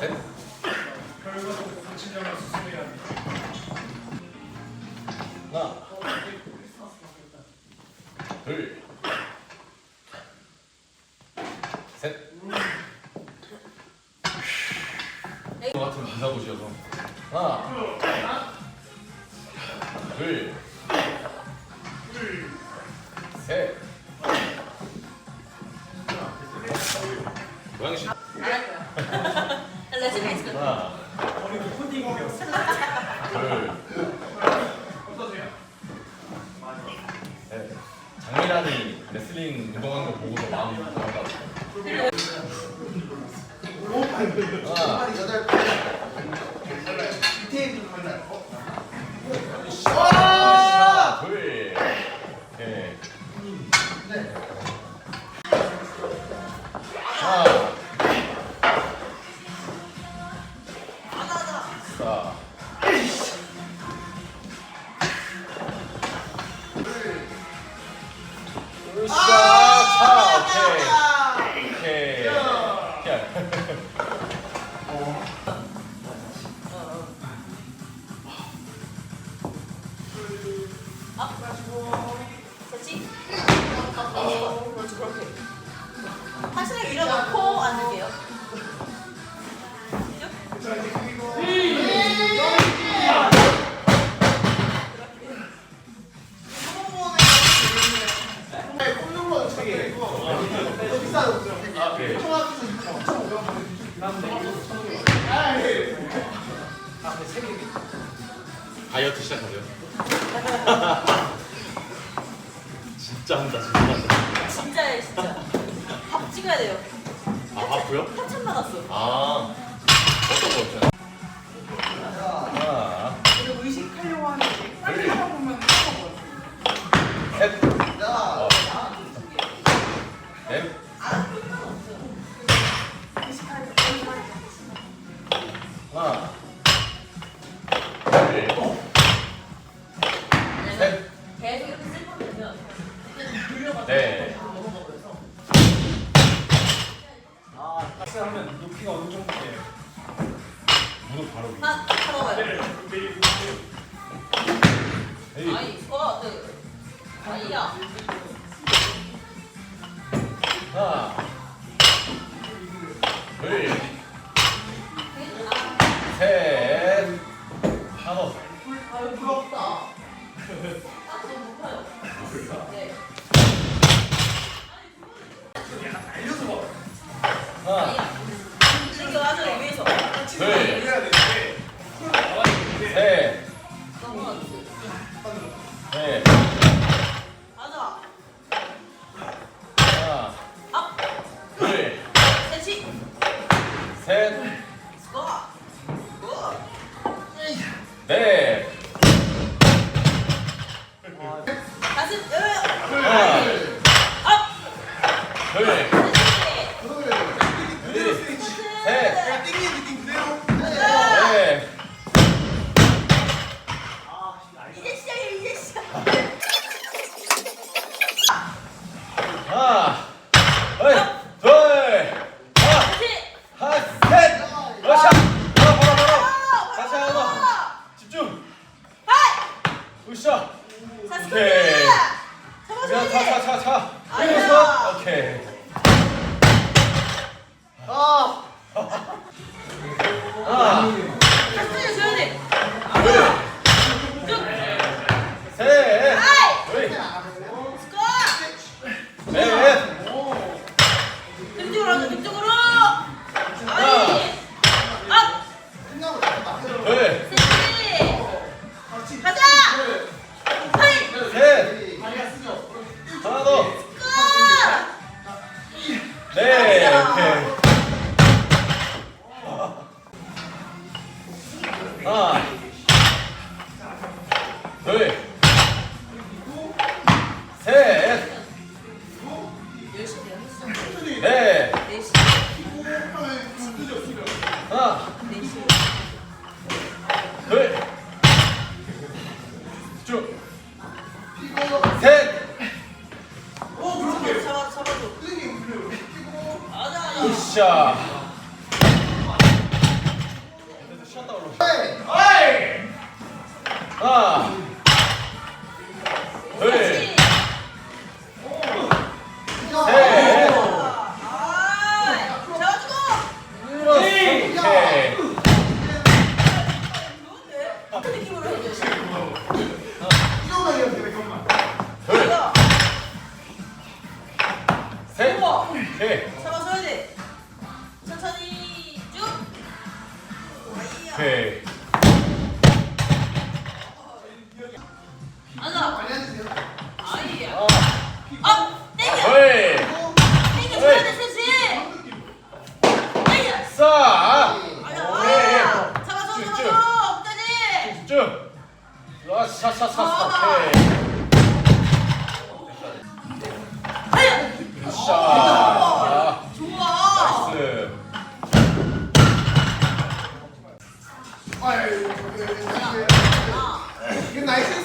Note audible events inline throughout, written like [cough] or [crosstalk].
셋, 결과도 고치려면 수술해야 돼. 하나, 둘, 셋. 저 같은 기사고시여서 하나, 둘, 장미란이 레슬링 운동하는 거 보고서 마음이 변하다. 하나, 하나, 됐지? 어, 밀어놓고 앉을게요. 아, 네. 다이어트 시작하세요. 진짜 한다, 진짜 한다. 진짜예요, 진짜. 밥 찍어야 돼요. 아, 바쁘요? 협찬 받았어. 아, 어떤 거 없잖아. 어, 네. 아니야. 하나, 둘, 셋, 다섯, 아유, 부럽다. 아, 너무 높아요. 네. 하나, 아니야. 이거 나중에 위에서. 둘, 해야 되는데 프로 나와야 되는데 셋, 너무 많지. 넷, 가자. 하나, 업. 둘, 셋이. 셋, 자, 오케이. 자, 차, 차, 차, 차, 아니야. 그래서, 오케이, 하나, 가슴 줘야 돼. 하나, 둘, 셋. 넷. 하나. 둘, 쭉, 셋. 으쌰. 집중. 아, 샤샤샤샤. 아. 오케이. 아, 좋아. 나이스. 어이, 아, 이게 나이스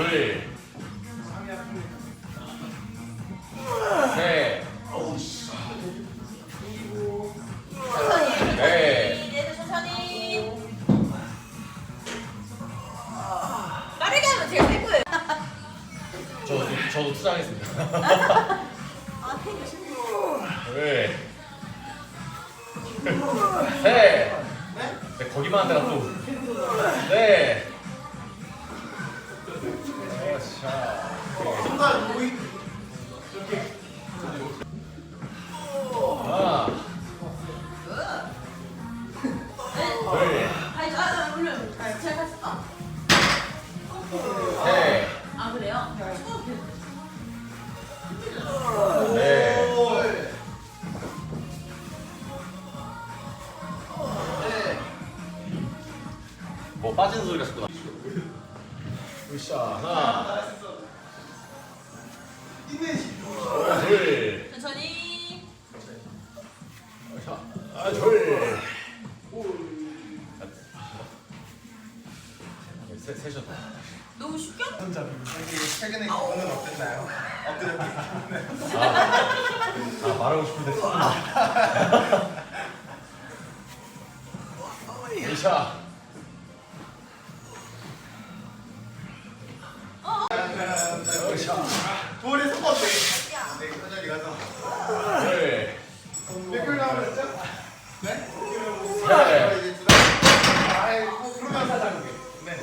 둘, 셋. 네. 얘들 천천히. 빠르게 하면 제가 될 거예요. [laughs] 저도 저도 투장했습니다. [laughs] 아. 둘, 셋. 네, 거기만 하다가 또. 네. 뭐 빠지는 소리가 자꾸 나. 으쌰. 하나. 둘, 천천히. 으쌰. 아, 둘. 셋, 셋이었다. 너무 쉽게? 여기 최근에 기분은 어땠나요? 엎드려 아, 아 말하고 싶은데 으쌰. 으쌰. 네? 네.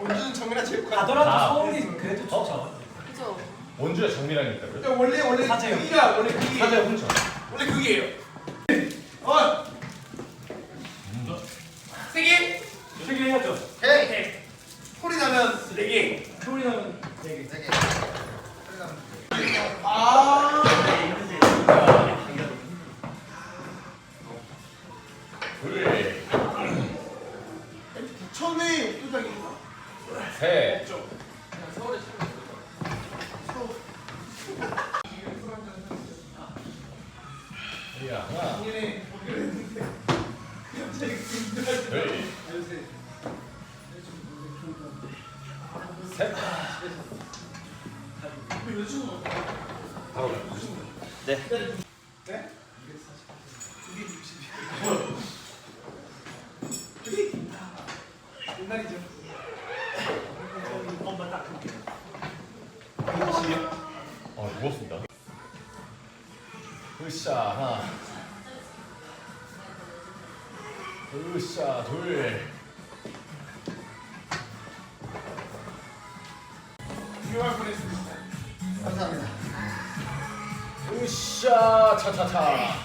원주는 정민아. 아. 가더라도 서울이 그래도 좋죠. 그죠? 원주에 정미랑 있다고요? 원래 원래 사제요. 그기야 원래 그기. 사제 혼자. 원래 그기예요. 처음에 욕도장인가? 셋. 야, 하나, 당연히 둘, 셋. 바로 가요. 네. 네? 옛날이죠. 엄마 딱 그렇게. 어, 누웠습니다. 으쌰, 하나. 으쌰, 둘. 유효할 뻔했습니다. 감사합니다. 으쌰, 차차차.